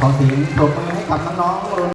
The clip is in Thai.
ขอเสียงปรบมือให้กับน้องๆ